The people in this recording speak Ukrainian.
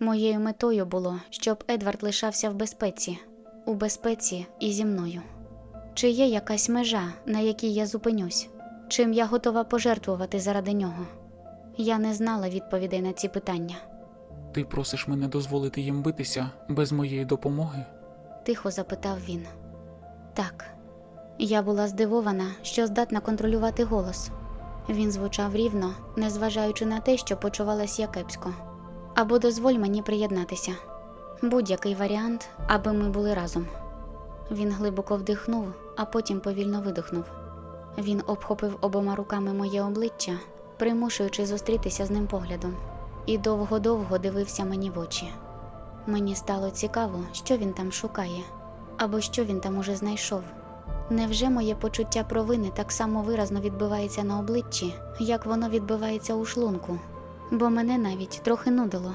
Моєю метою було, щоб Едвард лишався в безпеці, у безпеці і зі мною. Чи є якась межа, на якій я зупинюсь? Чим я готова пожертвувати заради нього? Я не знала відповідей на ці питання. Ти просиш мене дозволити їм битися без моєї допомоги? тихо запитав він. Так, я була здивована, що здатна контролювати голос. Він звучав рівно, незважаючи на те, що почувалась я кепсько. Або дозволь мені приєднатися. Будь-який варіант, аби ми були разом. Він глибоко вдихнув, а потім повільно видихнув. Він обхопив обома руками моє обличчя, примушуючи зустрітися з ним поглядом, і довго-довго дивився мені в очі. Мені стало цікаво, що він там шукає, або що він там уже знайшов. Невже моє почуття провини так само виразно відбивається на обличчі, як воно відбивається у шлунку? Бо мене навіть трохи нудило